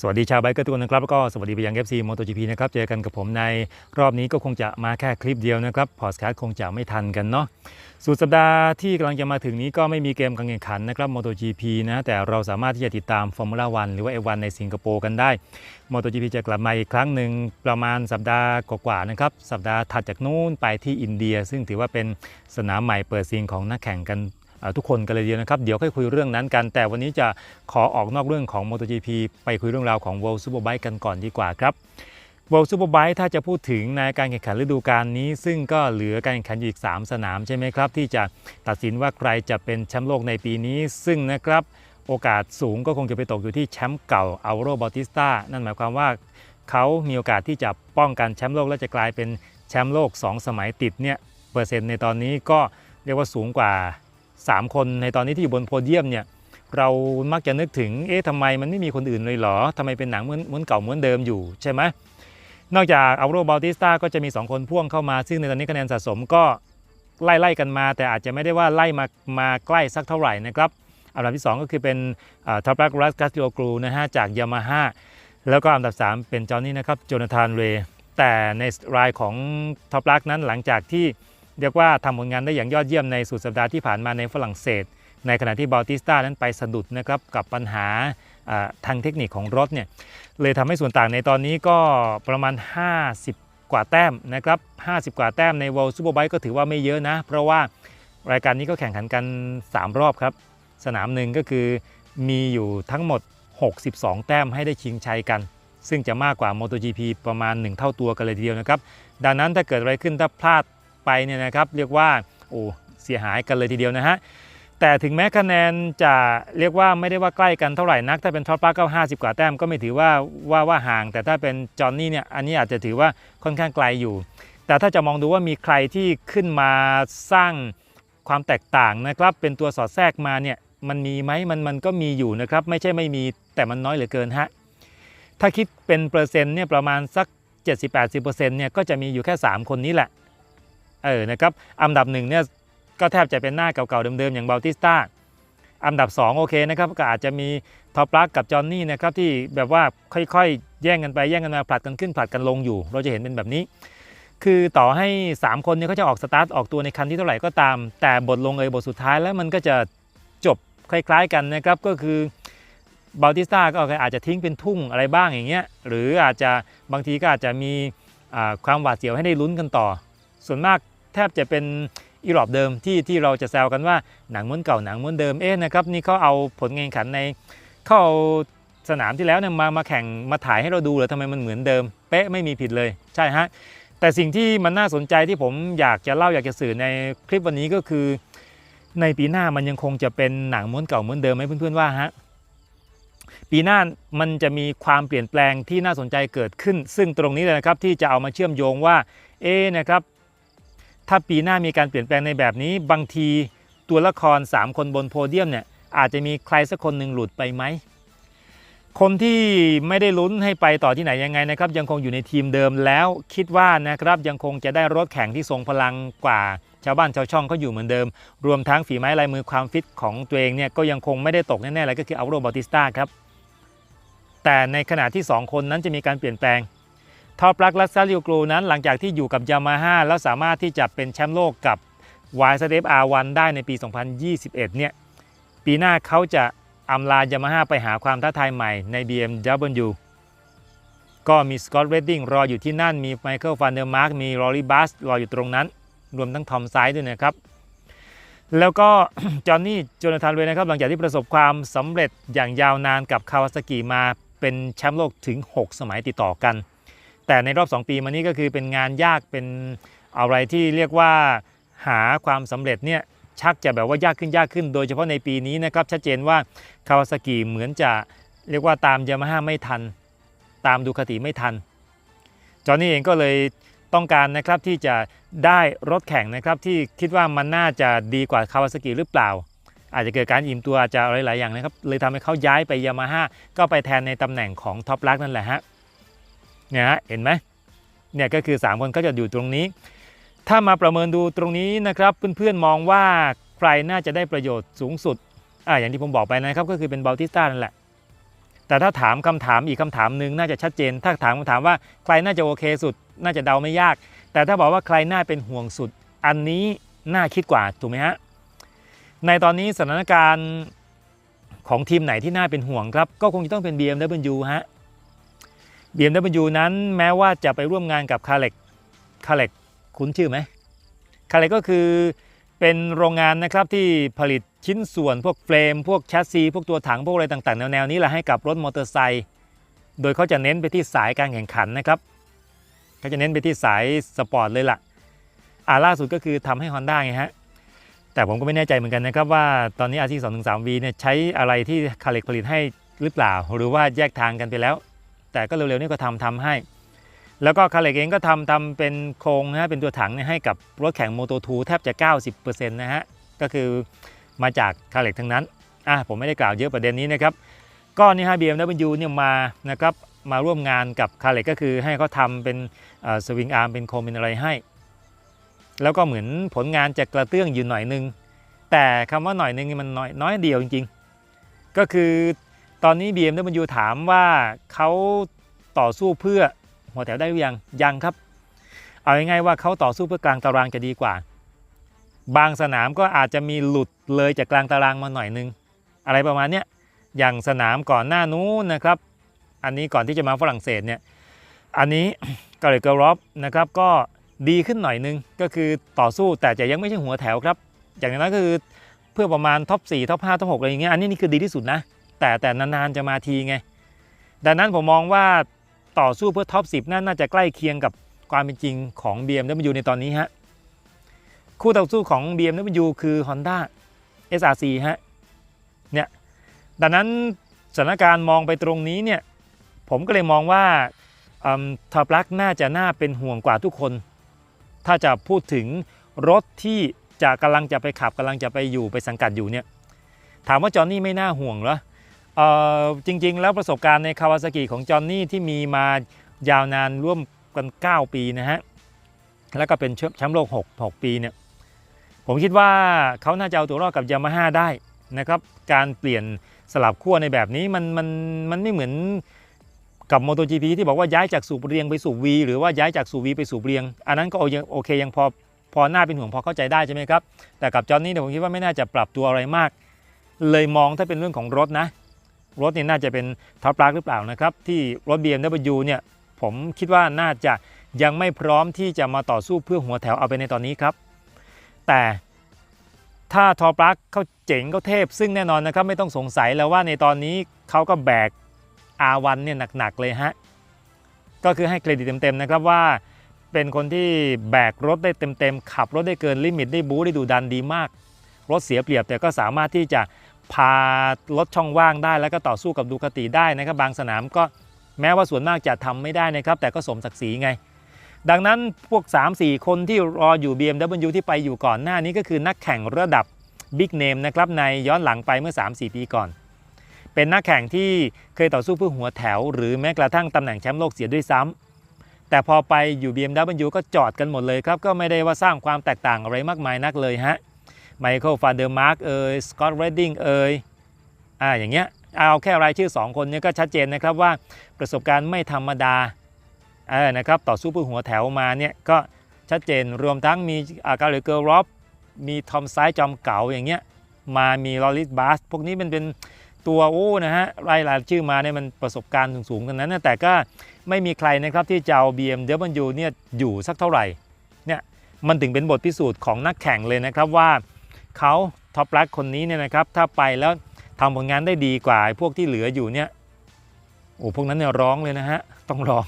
สวัสดีชาวไบเกอร์ทุกคนนะครับแล้วก็สวัสดีไปยัง FC MotoGP นะครับเจอกันกับผมในรอบนี้ก็คงจะมาแค่คลิปเดียวนะครับพอสแคสคงจะไม่ทันกันเนาะสุดสัปดาห์ที่กำลังจะมาถึงนี้ก็ไม่มีเกมการแข่งขันนะครับ MotoGP นะแต่เราสามารถที่จะติดตาม Formula 1หรือว่า F1 ในสิงคโปร์กันได้ MotoGP จะกลับมาอีกครั้งหนึ่งประมาณสัปดาห์กว่าๆนะครับสัปดาห์ถัดจากนู้นไปที่อินเดีย ซึ่งถือว่าเป็นสนามใหม่เปิดซีนของนักแข่งกัน ทุกคนกันเลยเดียวนะครับ เดี๋ยวค่อยคุยเรื่องนั้นกัน แต่วันนี้จะขอออกนอกเรื่องของ MotoGP ไปคุยเรื่องราวของ World Superbike กันก่อนดีกว่าครับ World Superbike ถ้าจะพูดถึงในการแข่งขันฤดูกาลนี้ ซึ่งก็เหลือการแข่งขันอยู่อีก 3 สนามใช่ไหมครับ ที่จะตัดสินว่าใครจะเป็นแชมป์โลกในปีนี้ ซึ่งนะครับโอกาสสูงก็คงจะไปตกอยู่ที่แชมป์เก่าอัลโรบอติสตานั่นหมายความว่าเขามีโอกาสที่จะป้องกันแชมป์โลกและจะกลายเป็นแชมป์โลก 2 สมัยติดเนี่ยเปอร์เซ็นต์ในตอนนี้ก็เรียกว่าสูงกว่า 3 คนในตอนนี้ที่อยู่บนโพเดียมเนี่ยเรามักจะนึกถึง เอ๊ะทำไมมันไม่มีคนอื่นเลยเหรอทำไมเป็นหนังเหมือนเหมือนเก่าเหมือนเดิมอยู่ใช่ไหมนอกจากอัลโรบาติสตาก็จะมี 2 คนพ่วงเข้ามา ซึ่งในตอนนี้คะแนนสะสมก็ไล่ๆกันมา แต่อาจจะไม่ได้ว่าไล่มามาใกล้สักเท่าไหร่นะครับอันดับที่ 2 ก็คือเป็นท็อปรักรัสกัสติโอกรูนะฮะจากยามาฮ่าแล้วก็อันดับ 3 เป็นจอห์นนี่นะครับโจนาธานเรย์แต่ในรายของท็อปรักนั้นหลังจากที่ เรียกว่าทำผลงานได้อย่างยอดเยี่ยมในสุดสัปดาห์ที่ผ่านมาในฝรั่งเศส ในขณะที่บาติสตานั้นไปสะดุดนะครับกับปัญหาทางเทคนิคของรถเนี่ยเลยทำให้ส่วนต่างในตอนนี้ก็ประมาณ 50 กว่าแต้มนะครับ50 กว่าแต้มใน World Superbike ก็ถือว่าไม่เยอะนะ เพราะว่ารายการนี้ก็แข่งขันกัน 3 รอบครับ สนามหนึ่งก็คือมีอยู่ทั้งหมด 62 แต้มให้ได้ชิงชัยกัน ซึ่งจะมากกว่า MotoGP ประมาณ 1 เท่าตัวกันเลยทีเดียวนะครับ ดังนั้นถ้าเกิดอะไรขึ้นถ้าพลาด ไปเนี่ยนะครับเรียกว่าโอ้เสียหายกันเลยทีเดียวนะฮะแต่ถึงแม้คะแนนจะเรียกว่าไม่ได้ว่าใกล้กันเท่าไหร่นัก ถ้าเป็นท็อปปาร์ก็50กว่าแต้มก็ไม่ถือว่าว่าว่าห่าง แต่ถ้าเป็นจอห์นนี่เนี่ยอันนี้อาจจะถือว่าค่อนข้างไกลอยู่ แต่ถ้าจะมองดูว่ามีใครที่ขึ้นมาสร้างความแตกต่างนะครับ เป็นตัวสอดแทรกมาเนี่ยมันมีไหมมันมันก็มีอยู่นะครับ ไม่ใช่ไม่มีแต่มันน้อยเหลือเกินฮะถ้าคิดเป็นเปอร์เซ็นต์เนี่ยประมาณสัก 70-80%เนี่ยก็จะมีอยู่แค่ 3 คนนี้แหละ เออนะครับอันดับหนึ่งเนี่ยก็แทบจะเป็นหน้าเก่าๆเดิมๆอย่างบาติสตาอันดับ 2 โอเคนะครับก็อาจจะมีท็อปลักกับจอห์นนี่นะครับที่แบบว่าค่อยๆ แย่งกันไปแย่งกันมาผลัดกันขึ้นผลัดกันลงอยู่ เราจะเห็นเป็นแบบนี้ คือต่อให้ 3 คนเนี่ยเขาจะออกสตาร์ทออกตัวในคันที่เท่าไหร่ก็ตาม แต่บทลงเอยบทสุดท้ายแล้วมันก็จะจบคล้ายๆกันนะครับก็คือบาติสตาก็อาจจะทิ้งเป็นทุ่งอะไรบ้างอย่างเงี้ยหรืออาจจะบางทีก็อาจจะมีความหวาดเสียวให้ได้ลุ้นกันต่อ ส่วนมาก แทบจะเป็นอีรอบเดิมที่ที่เราจะแซวกันว่าหนังม้วนเก่าหนังม้วนเดิมเอ๊ะนะครับนี่เขาเอาผลงานขันในเขาเอาสนามที่แล้วเนี่ยมามาแข่งมาถ่ายให้เราดูเหรอทำไมมันเหมือนเดิม เป๊ะไม่มีผิดเลยใช่ฮะแต่สิ่งที่มันน่าสนใจที่ผมอยากจะเล่าอยากจะสื่อในคลิปวันนี้ก็คือ ในปีหน้ามันยังคงจะเป็นหนังม้วนเก่าม้วนเดิมไหมเพื่อนๆว่าฮะปีหน้ามันจะมีความเปลี่ยนแปลงที่น่าสนใจเกิดขึ้น ซึ่งตรงนี้เลยนะครับที่จะเอามาเชื่อมโยงว่าเอ๊ะนะครับ ถ้าปีหน้ามีการเปลี่ยนแปลงในแบบนี้ บางทีตัวละคร 3 คนบนโพเดียมเนี่ยอาจจะมีใครสักคนหนึ่งหลุดไปไหม คนที่ไม่ได้ลุ้นให้ไปต่อที่ไหนยังไงนะครับ ยังคงอยู่ในทีมเดิมแล้วคิดว่านะครับยังคงจะได้รถแข่งที่ทรงพลังกว่าชาวบ้านชาวช่องก็อยู่เหมือนเดิม รวมทั้งฝีไม้ลายมือความฟิตของตัวเองเนี่ยก็ยังคงไม่ได้ตกแน่ๆเลยก็คืออัลโรบอติสตาครับแต่ในขณะที่ 2 คนนั้นจะมีการเปลี่ยนแปลง ทอปรักและซาริโอกรูนั้นหลังจากที่อยู่กับยามาฮ่าแล้วสามารถที่จะเป็นแชมป์โลกกับ y s f R1 ได้ในปี 2021 เนี่ย ปีหน้าเขาจะอำลายามาฮ่าไปหาความท้าทายใหม่ใน BMW ก็มีสกอตต์เรดดิ้งรออยู่ที่นั่น มีไมเคิลฟันเดอร์มาร์กมีรอรี่บัสรออยู่ตรงนั้น รวมทั้งทอมไซด์ด้วยนะครับ แล้วก็จอห์นนี่โจนาธานเวนะครับ หลังจากที่ประสบความสำเร็จอย่างยาวนานกับคาวาซากิมาเป็นแชมป์โลกถึง 6 สมัยติดต่อกัน แต่ในรอบ 2 ปีมานี้ก็คือเป็นงานยากเป็นอะไรที่เรียกว่าหาความสำเร็จเนี่ยชักจะแบบว่ายากขึ้นยากขึ้น โดยเฉพาะในปีนี้นะครับชัดเจนว่าคาวาซากิเหมือนจะเรียกว่าตามยามาฮ่าไม่ทัน ตามดูคาติไม่ทัน จอห์นนี่เองก็เลยต้องการนะครับที่จะได้รถแข่งนะครับที่คิดว่ามันน่าจะดีกว่าคาวาซากิหรือเปล่า อาจจะเกิดการอิ่มตัวอาจจะอะไรหลายอย่างนะครับเลยทำให้เขาย้ายไปยามาฮ่าก็ไปแทนในตำแหน่งของท็อปลักนั่นแหละฮะ เนี่ยฮะเห็นไหมเนี่ยก็คือ 3 คนก็จะอยู่ตรงนี้ ถ้ามาประเมินดูตรงนี้นะครับเพื่อนๆมองว่าใครน่าจะได้ประโยชน์สูงสุดอ่าอย่างที่ผมบอกไปนะครับก็คือเป็นบาติสตานั่นแหละแต่ถ้าถามคำถามอีกคำถามหนึ่งน่าจะชัดเจน ถ้าถามคำถามว่าใครน่าจะโอเคสุด น่าจะเดาไม่ยาก แต่ถ้าบอกว่าใครน่าเป็นห่วงสุด อันนี้น่าคิดกว่าถูกไหมฮะในตอนนี้สถานการณ์ของทีมไหนที่น่าเป็นห่วงครับ ก็คงจะต้องเป็น BMW ฮะ BMW นั้นแม้ว่าจะไปร่วมงานกับคาเล็กคาเล็กคุ้นชื่อไหมคาเล็กก็คือเป็นโรงงานนะครับที่ผลิตชิ้นส่วนพวกเฟรม พวกแชสซี พวกตัวถัง พวกอะไรต่างๆ แนวๆนี้แหละให้กับรถมอเตอร์ไซค์โดยเขาจะเน้นไปที่สายการแข่งขันนะครับเขาจะเน้นไปที่สายสปอร์ตเลยล่ะอ่าล่าสุดก็คือทำให้ Honda ไงฮะแต่ผมก็ไม่แน่ใจเหมือนกันนะครับว่าตอนนี้ RC 2 3 V เนี่ยใช้อะไรที่คาเล็กผลิตให้หรือเปล่า หรือว่าแยกทางกันไปแล้ว แต่ก็เร็วๆนี้ก็ทำทำให้ แล้วก็คาเล็กเองก็ทำทำเป็นโครงนะฮะเป็นตัวถังให้กับรถแข่ง Moto2 แทบจะ 90%นะฮะก็คือมาจากคาเล็กทั้งนั้นอะผมไม่ได้กล่าวเยอะประเด็นนี้นะครับก็นี่ฮะ BMW เนี่ยมานะครับมาร่วมงานกับคาเล็กก็คือให้เขาทำเป็นสวิงอาร์มเป็นโคมเป็นอะไรให้ แล้วก็เหมือนผลงานจะกระเตื้องอยู่หน่อยนึง แต่คำว่าหน่อยนึงนี่มันน้อยน้อยเดียวจริง ๆ ก็คือ ตอนนี้ BMW ถามว่าเขาต่อสู้เพื่อหัวแถวได้หรือยังยังครับ เอาง่ายๆว่าเขาต่อสู้เพื่อกลางตารางจะดีกว่า บางสนามก็อาจจะมีหลุดเลยจากกลางตารางมาหน่อยนึง อะไรประมาณเนี้ยอย่างสนามก่อนหน้านู้นนะครับ อันนี้ก่อนที่จะมาฝรั่งเศสเนี่ยอันนี้กาเลเกรอฟนะครับก็ดีขึ้นหน่อยนึงก็คือต่อสู้แต่จะยังไม่ใช่หัวแถวครับ อย่างนั้นก็คือเพื่อประมาณท็อป4ท็อป5ท็อป6อะไรอย่างเงี้ยอันนี้นี่คือดีที่สุดนะ แต่แต่นานๆจะมาทีไง ดังนั้นผมมองว่าต่อสู้เพื่อท็อป10นั่นน่าจะใกล้เคียงกับความเป็นจริงของ BMW ในตอนนี้ฮะ คู่ต่อสู้ของ BMW คือ Honda SRC ฮะ เนี่ย ดังนั้นสถานการณ์มองไปตรงนี้เนี่ย ผมก็เลยมองว่าท็อปลักน่าจะน่าเป็นห่วงกว่าทุกคน ถ้าจะพูดถึงรถที่จะกำลังจะไปขับกำลังจะไปอยู่ไปสังกัดอยู่เนี่ย ถามว่าจอห์นนี่ไม่น่าห่วงเหรอ จริงๆ แล้วประสบการณ์ในคาวาซากิของจอห์นนี่ที่มีมายาวนานร่วมกัน 9 ปีนะฮะ แล้วก็เป็นแชมป์โลก 6 6 ปีเนี่ย ผมคิดว่าเขาน่าจะเอาตัวรอดกับยามาฮ่าได้นะครับ การเปลี่ยนสลับขั้วในแบบนี้มันมันมันไม่เหมือนกับ MotoGP ที่บอกว่าย้ายจากสูบเรียงไปสูบ V หรือว่าย้ายจากสูบ V ไปสูบเรียง อันนั้นก็โอเคยังพอพอหน้าเป็นห่วงพอเข้าใจได้ใช่ไหมครับ แต่กับจอห์นนี่เนี่ยผมคิดว่าไม่น่าจะปรับตัวอะไรมาก เลยมองถ้าเป็นเรื่องของรถนะ รถเนี่ยน่าจะเป็นท็อปลักหรือเปล่านะครับ ที่รถ BMW เนี่ยผมคิดว่าน่าจะยังไม่พร้อมที่จะมาต่อสู้เพื่อหัวแถวเอาไปในตอนนี้ครับ แต่ถ้าทอปลักเขาเจ๋งเขาเทพ ซึ่งแน่นอนนะครับไม่ต้องสงสัยแล้วว่าในตอนนี้เขาก็แบก R1 เนี่ยหนักๆเลยฮะ ก็คือให้เครดิตเต็มๆนะครับว่าเป็นคนที่แบกรถได้เต็มๆ ขับรถได้เกินลิมิตได้บู๊ได้ดูดันดีมาก รถเสียเปรียบแต่ก็สามารถที่จะ พารถช่องว่างได้ แล้วก็ต่อสู้กับดูคาติได้นะครับบางสนามก็แม้ว่าส่วนมากจะทำไม่ได้นะครับ แต่ก็สมศักดิ์ศรีไง ดังนั้นพวก 3-4 คนที่รออยู่ BMW ที่ไปอยู่ก่อนหน้านี้ก็คือนักแข่งระดับบิ๊กเนมนะครับในย้อนหลังไปเมื่อ 3-4 ปีก่อน เป็นนักแข่งที่เคยต่อสู้เพื่อหัวแถว หรือแม้กระทั่งตำแหน่งแชมป์โลกเสียด้วยซ้ำแต่พอไปอยู่ BMW ก็จอดกันหมดเลยครับก็ไม่ได้ว่าสร้างความแตกต่างอะไรมากมายนักเลยฮะ ไมเคิลฟาเดอร์มาร์กเอ่ยสกอตต์เรดดิงเอ่ยอ่าอย่างเงี้ยเอาแค่รายชื่อ 2 คนนี้ก็ชัดเจนนะครับว่าประสบการณ์ไม่ธรรมดาเออนะครับต่อสู้เพื่อหัวแถวมาเนี่ยก็ชัดเจนรวมทั้งมีอาการเลเกอร์ร็อบมีทอมไซจอมเก่าอย่างเงี้ยมามีลอริสบาสพวกนี้มันเป็นตัวโอ้นะฮะรายรายชื่อมาเนี่ยมันประสบการณ์สูงๆกันนั้นนะแต่ก็ไม่มีใครนะครับที่จะเอา BMW เนี่ยอยู่สักเท่าไหร่เนี่ยมันถึงเป็นบทพิสูจน์ของนักแข่งเลยนะครับว่า เขาท็อปรักคนนี้เนี่ยนะครับถ้าไปแล้วทำผลงานได้ดีกว่าพวกที่เหลืออยู่เนี่ยโอ้พวกนั้นเนี่ยร้องเลยนะฮะต้องร้อง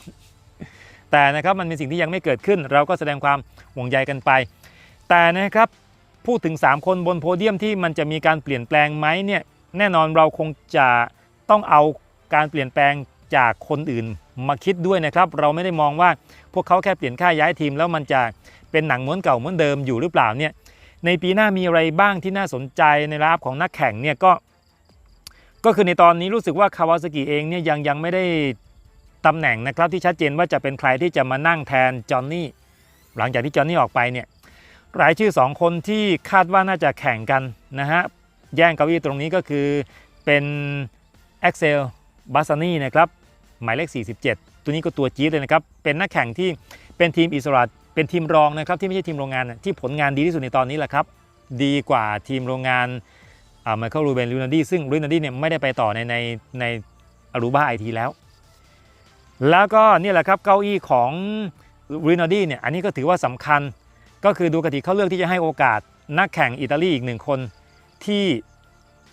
แต่นะครับมันเป็นสิ่งที่ยังไม่เกิดขึ้น เราก็แสดงความห่วงใยกันไป แต่นะครับพูดถึง 3 คนบนโพเดียมที่มันจะมีการเปลี่ยนแปลงไหมเนี่ยแน่นอนเราคงจะต้องเอาการเปลี่ยนแปลงจากคนอื่นมาคิดด้วยนะครับ เราไม่ได้มองว่าพวกเขาแค่เปลี่ยนค่าย้ายทีม แล้วมันจะเป็นหนังม้วนเก่าม้วนเดิมอยู่หรือเปล่าเนี่ย ในปีหน้ามีอะไรบ้างที่น่าสนใจในราบของนักแข่งเนี่ยก็ ก็คือในตอนนี้รู้สึกว่าคาวาซากิเองเนี่ยยังยังไม่ได้ตำแหน่งนะครับที่ชัดเจนว่าจะเป็นใครที่จะมานั่งแทนจอห์นนี่หลังจากที่จอห์นนี่ออกไปเนี่ยรายชื่อ 2 คนที่คาดว่าน่าจะแข่งกันนะฮะแย่งเก้าอี้ตรงนี้ก็คือเป็น a ็กเซลบาซานี่นะครับหมายเลข 47 ตัวนี้ก็ตัวจี๊ดเลยนะครับ เป็นนักแข่งที่เป็นทีมอิสระ เป็นทีมรองนะครับที่ไม่ใช่ทีมโรงงานที่ผลงานดีที่สุดในตอนนี้แหละครับ ดีกว่าทีมโรงงานไมเคิลรูเบนลูนาดีซึ่งลูนาดีเนี่ยไม่ได้ไปต่อในในในอารูบ้าไอทีแล้ว แล้วก็นี่แหละครับเก้าอี้ของลูนาดีเนี่ยอันนี้ก็ถือว่าสำคัญก็คือดูกติเขาเลือกที่จะให้โอกาสนักแข่งอิตาลีอีกหนึ่งคน ที่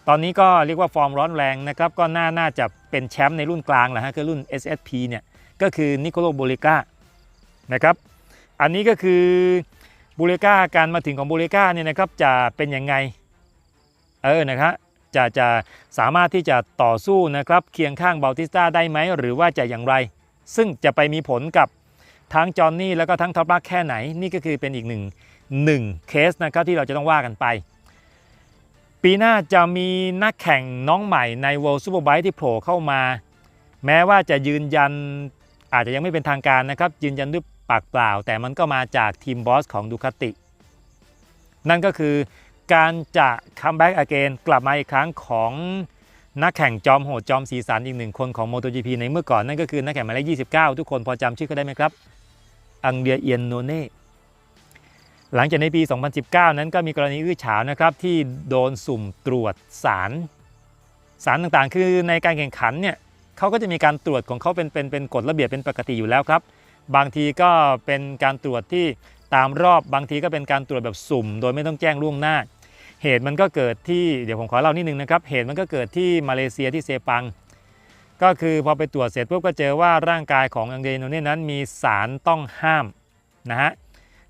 ตอนนี้ก็เรียกว่าฟอร์มร้อนแรงนะครับก็น่าน่าจะเป็นแชมป์ในรุ่นกลางแหละฮะคือรุ่น SSP เนี่ยก็คือนิโคโลโบลิก้านะครับ อันนี้ก็คือบูเลกาการมาถึงของบูเลกาเนี่ยนะครับจะเป็นยังไงเออนะครับจะจะสามารถที่จะต่อสู้นะครับเคียงข้างบาติสตาได้ไหมหรือว่าจะอย่างไร ซึ่งจะไปมีผลกับทั้งจอห์นนี่แล้วก็ทั้งท็อปรักแค่ไหนนี่ก็คือเป็นอีกหนึ่งหนึ่งเคสนะครับที่เราจะต้องว่ากันไป ปีหน้าจะมีนักแข่งน้องใหม่ใน World Superbike ที่โผล่เข้ามา แม้ว่าจะยืนยันอาจจะยังไม่เป็นทางการนะครับยืนยันด้วย ปากเปล่า แต่มันก็มาจากทีมบอสของดูคาติ นั่นก็คือการจะคัมแบ็กอเกนกลับมาอีกครั้งของนักแข่งจอมโหดจอมสีสันอีกหนึ่งคนของ MotoGP ในเมื่อก่อนนั่นก็คือนักแข่งหมายเลข29 ทุกคนพอจำชื่อเขาได้ไหมครับ อังเดียเอียนโนเน่หลังจากในปี 2019 นั้นก็มีกรณีอื้อฉาวนะครับที่โดนสุ่มตรวจสาร สารต่างๆ คือในการแข่งขันเนี่ยเขาก็จะมีการตรวจของเขาเป็นเป็นเป็นกฎระเบียบเป็นปกติอยู่แล้วครับ บางทีก็เป็นการตรวจที่ตามรอบบางทีก็เป็นการตรวจแบบสุ่ม โดยไม่ต้องแจ้งล่วงหน้า เหตุมันก็เกิดที่เดี๋ยวผมขอเล่านิดนึงนะครับ เหตุมันก็เกิดที่มาเลเซียที่เซปัง ก็คือพอไปตรวจเสร็จปุ๊บก็เจอว่าร่างกายของอังเดโนเน่นั้นมีสารต้องห้ามนะฮะ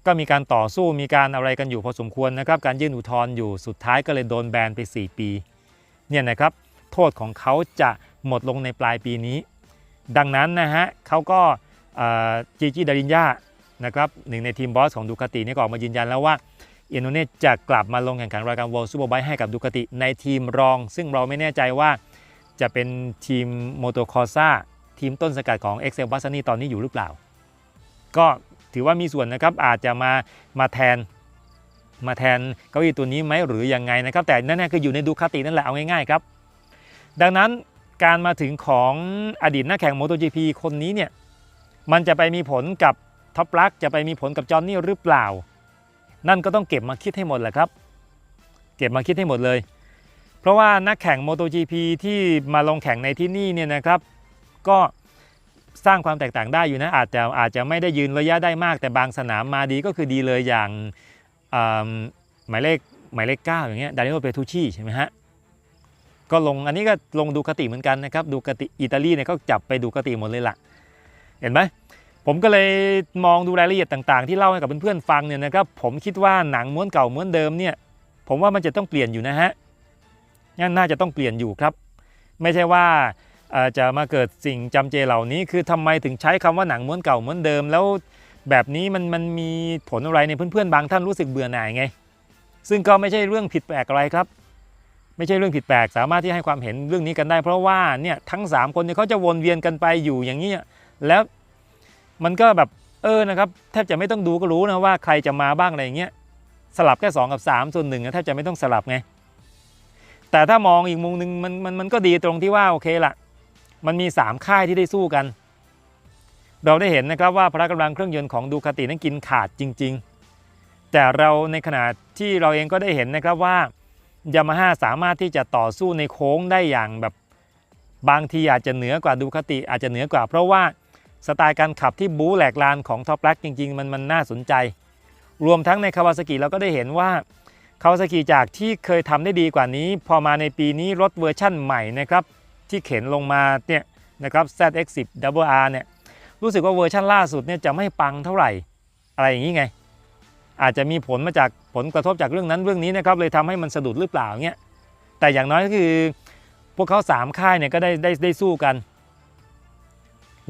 ก็มีการต่อสู้มีการอะไรกันอยู่พอสมควรนะครับ การยื่นอุทธรณ์อยู่สุดท้ายก็เลยโดนแบนไป 4 ปีเนี่ยนะครับโทษของเขาจะหมดลงในปลายปีนี้ ดังนั้นนะฮะเขาก็ จีจีดารินยานะครับหนึ่งในทีมบอสของดูคาตินี่ก็ออกมายืนยันแล้วว่าเอโนเน่จะกลับมาลงแข่งขันรายการ World Superbike ให้กับดูคาติในทีมรอง ซึ่งเราไม่แน่ใจว่าจะเป็นทีมโมโตคอร์ซาทีมต้นสกัดของ Excel b a s s a n i ตอนนี้อยู่หรือเปล่า ก็ถือว่ามีส่วนนะครับอาจจะมามาแทนมาแทนเก้าอี้ตัวนี้ไหมหรือยังไงนะครับ แต่นั่นคืออยู่ในดูคาตินั่นแหละเอาง่ายๆครับ ดังนั้นการมาถึงของอดีตนักแข่ง MotoGP คนนี้เนี่ย มันจะไปมีผลกับท็อปลักจะไปมีผลกับจอห์นนี่หรือเปล่า นั่นก็ต้องเก็บมาคิดให้หมดแหละครับ เก็บมาคิดให้หมดเลย เพราะว่านักแข่ง MotoGP ที่มาลงแข่งในที่นี่เนี่ยนะครับ ก็สร้างความแตกต่างได้อยู่นะอาจจะอาจจะไม่ได้ยืนระยะได้มาก แต่บางสนามมาดีก็คือดีเลยอย่างหมายเลขหมายเลข9อย่างเงี้ยดานิโอเปทูชีใช่ไหมฮะก็ลงอันนี้ก็ลงดูคติเหมือนกันนะครับดูคติอิตาลีเนี่ยเขาจับไปดูคติหมดเลยล่ะ เห็นไหมผมก็เลยมองดูรายละเอียดต่างๆ ที่เล่าให้กับเพื่อนๆฟังเนี่ยนะครับผมคิดว่าหนังม้วนเก่าม้วนเดิมเนี่ยผมว่ามันจะต้องเปลี่ยนอยู่นะฮะน่าจะต้องเปลี่ยนอยู่ครับ ไม่ใช่ว่าจะมาเกิดสิ่งจำเจเหล่านี้ คือทำไมถึงใช้คำว่าหนังม้วนเก่าม้วนเดิม แล้วแบบนี้มันมันมีผลอะไรในเพื่อนๆบางท่านรู้สึกเบื่อหน่ายไง ซึ่งก็ไม่ใช่เรื่องผิดแปลกอะไรครับ ไม่ใช่เรื่องผิดแปลกสามารถที่ให้ความเห็นเรื่องนี้กันได้ เพราะว่าเนี่ยทั้ง 3 คนเนี่ยเขาจะวนเวียนกันไปอยู่อย่างนี้ แล้วมันก็แบบเออนะครับแทบจะไม่ต้องดูก็รู้นะว่าใครจะมาบ้างอะไรอย่างเงี้ยสลับแค่ 2 กับ 3 ส่วนหนึ่งแทบจะไม่ต้องสลับไง แต่ถ้ามองอีกมุมหนึ่งมันมันมันก็ดีตรงที่ว่าโอเคละมันมี 3 ค่ายที่ได้สู้กัน เราได้เห็นนะครับว่าพละกำลังเครื่องยนต์ของดูคาตินั้นกินขาดจริง ๆ แต่เราในขณะที่เราเองก็ได้เห็นนะครับว่ายามาฮ่าสามารถที่จะต่อสู้ในโค้งได้อย่างแบบบางทีอาจจะเหนือกว่าดูคาติอาจจะเหนือกว่า เพราะว่า สไตล์การขับที่บู๊แหลกลานของท็อปแลกจริง ๆ มันมันน่าสนใจ รวมทั้งในคาวาซากิเราก็ได้เห็นว่าคาวาซากิจากที่เคยทำได้ดีกว่านี้ พอมาในปีนี้รถเวอร์ชั่นใหม่นะครับที่เข็นลงมาเนี่ยนะครับ ZX10 WR เนี่ยรู้สึกว่าเวอร์ชั่นล่าสุดเนี่ยจะไม่ปังเท่าไหร่อะไรอย่างนี้ไง อาจจะมีผลมาจากผลกระทบจากเรื่องนั้นเรื่องนี้นะครับเลยทำให้มันสะดุดหรือเปล่าเงี้ยแต่อย่างน้อยก็คือพวกเขา3ค่ายเนี่ยก็ได้ได้ได้สู้กัน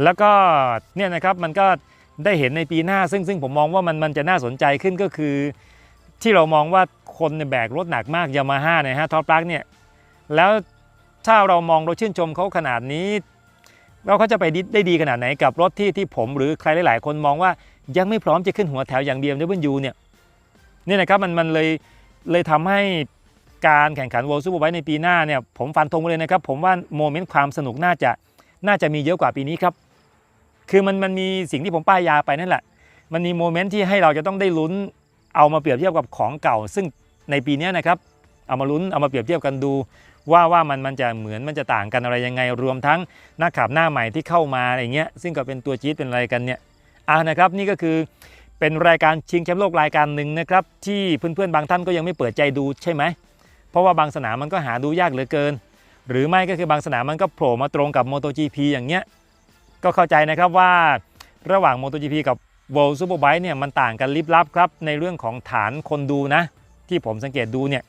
แล้วก็เนี่ยนะครับมันก็ได้เห็นในปีหน้า ซึ่งซึ่งผมมองว่ามันมันจะน่าสนใจขึ้นก็คือ ที่เรามองว่าคนเนี่ยแบกรถหนักมากยามาฮ่าเนี่ยฮะท็อปลักเนี่ยแล้วถ้าเรามองเราชื่นชมเขาขนาดนี้เราเขาจะไปได้ดีขนาดไหนกับรถที่ที่ผมหรือใครหลาย ๆ คนมองว่ายังไม่พร้อมจะขึ้นหัวแถวอย่าง BMW เนี่ยนี่นะครับมันมันเลยเลยทำให้การแข่งขัน World Superbike ในปีหน้าเนี่ยผมฟันธงไว้เลยนะครับ ผมว่าโมเมนต์ความสนุกน่าจะ น่าจะมีเยอะกว่าปีนี้ครับ คือมันมันมีสิ่งที่ผมป้ายยาไปนั่นแหละ มันมีโมเมนต์ที่ให้เราจะต้องได้ลุ้น เอามาเปรียบเทียบกับของเก่า ซึ่งในปีนี้นะครับ เอามาลุ้นเอามาเปรียบเทียบกันดู ว่าว่ามันมันจะเหมือนมันจะต่างกันอะไรยังไง รวมทั้งหนักขับหน้าใหม่ที่เข้ามาอะไรเงี้ย ซึ่งก็เป็นตัวจี๊ดเป็นอะไรกันเนี่ยอ่านะครับนี่ก็คือเป็นรายการชิงแชมป์โลกรายการหนึ่งนะครับที่เพื่อนๆบางท่านก็ยังไม่เปิดใจดูใช่ไหมเพราะว่าบางสนามมันก็หาดูยากเหลือเกิน หรือไม่ก็คือบางสนามมันก็โผล่มาตรงกับ MotoGP อย่างเงี้ยก็เข้าใจนะครับว่าระหว่าง MotoGP กับ World Superbike เนี่ยมันต่างกันลิบลับครับ ในเรื่องของฐานคนดูนะ ที่ผมสังเกตดูเนี่ย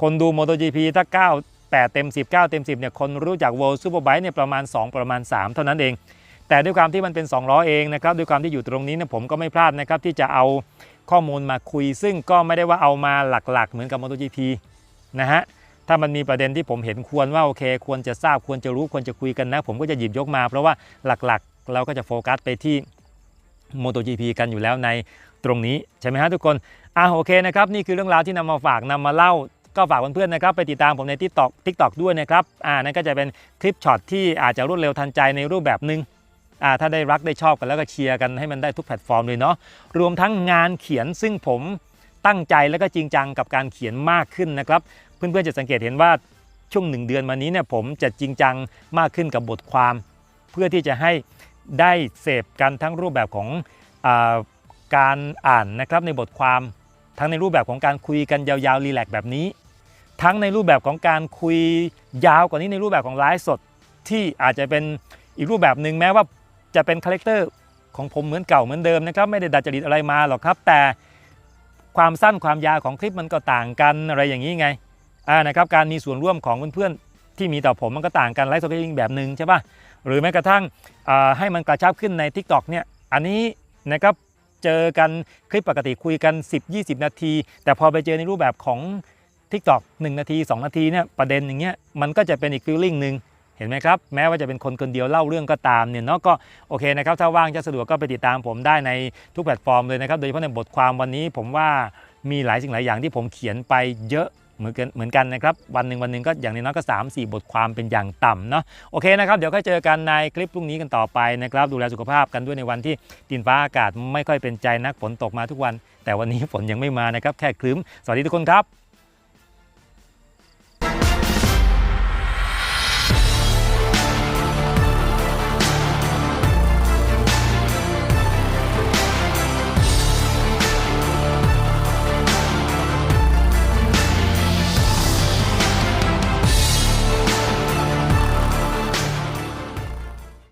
คนดู MotoGP ถ้า 9 8 เต็ม 10 9 เต็ม 10เนี่ยคนรู้จัก World Superbike เนี่ยประมาณ 2 ประมาณ 3 เท่านั้นเอง แต่ด้วยความที่มันเป็น 2 ล้อเองนะครับด้วยความที่อยู่ตรงนี้เนี่ยผมก็ไม่พลาดนะครับที่จะเอาข้อมูลมาคุย ซึ่งก็ไม่ได้ว่าเอามาหลักๆ เหมือนกับ MotoGP นะฮะ ถ้ามันมีประเด็นที่ผมเห็นควรว่าโอเค ควรจะทราบควรจะรู้ควรจะคุยกันนะ ผมก็จะหยิบยกมา เพราะว่าหลักๆ เราก็จะโฟกัสไปที่ MotoGP กันอยู่แล้วในตรงนี้ใช่ไหมฮะทุกคนอะโอเคนะครับนี่คือเรื่องราวที่นำมาฝากนำมาเล่าก็ฝากเพื่อนๆนะครับไปติดตามผมใน TikTok TikTok ด้วยนะครับอ่านั่นก็จะเป็นคลิปช็อตที่อาจจะรวดเร็วทันใจในรูปแบบหนึ่งอ่าถ้าได้รักได้ชอบกันแล้วก็เชียร์กันให้มันได้ทุกแพลตฟอร์มเลยเนาะรวมทั้งงานเขียนซึ่งผมตั้งใจแล้วก็จริงจังกับการเขียนมากขึ้นนะครับเพื่อนๆจะสังเกตเห็นว่าช่วงหนึ่งเดือนมานี้เนี่ยผมจะจริงจังมากขึ้นกับบทความ เพื่อที่จะให้ได้เสพกันทั้งรูปแบบของอการอ่านนะครับในบทความ ทั้งในรูปแบบของการคุยกันยาวๆรีแลกแบบนี้ ทั้งในรูปแบบของการคุยยาวกว่านี้ในรูปแบบของไลฟ์สด ที่อาจจะเป็นอีกรูปแบบหนึ่งแม้ว่าจะเป็นคาแรคเตอร์ของผมเหมือนเก่าเหมือนเดิมนะครับไม่ได้ดัดจริตอะไรมาหรอกครับ แต่ความสั้นความยาวของคลิปมันก็ต่างกันอะไรอย่างนี้ไง อ่านะครับการมีส่วนร่วมของเพื่อนๆที่มีต่อผมมันก็ต่างกันไลฟ์สดก็อีกแบบหนึ่งใช่ป่ะหรือแม้กระทั่งให้มันกระชับขึ้นใน Tik t o อกเนี่ยอันนี้นะครับเจอกันคลิปปกติคุยกัน 10-20 นาที แต่พอไปเจอในรูปแบบของ TikTok 1นาที 2 นาทีเนี่ยประเด็นอย่างเงี้ยมันก็จะเป็นอีกฟีลลิ่งหนึ่งเห็นไหมครับ แม้ว่าจะเป็นคนคนเดียวเล่าเรื่องก็ตามเนี่ยเนาะก็โอเคนะครับถ้าว่างจะสะดวกก็ไปติดตามผมได้ในทุกแพลตฟอร์มเลยนะครับ โดยเฉพาะในบทความวันนี้ผมว่ามีหลายสิ่งหลายอย่างที่ผมเขียนไปเยอะ เหมือนกันเหมือนกันนะครับวันหนึ่งวันหนึ่งก็อย่างน้อยก็ 3 4 บทความเป็นอย่างต่ำเนาะโอเคนะครับเดี๋ยวค่อยเจอกันในคลิปพรุ่งนี้กันต่อไปนะครับดูแลสุขภาพกันด้วยในวันที่ดินฟ้าอากาศไม่ค่อยเป็นใจนักฝนตกมาทุกวัน แต่วันนี้ฝนยังไม่มานะครับแค่ครึ้มสวัสดีทุกคนครับ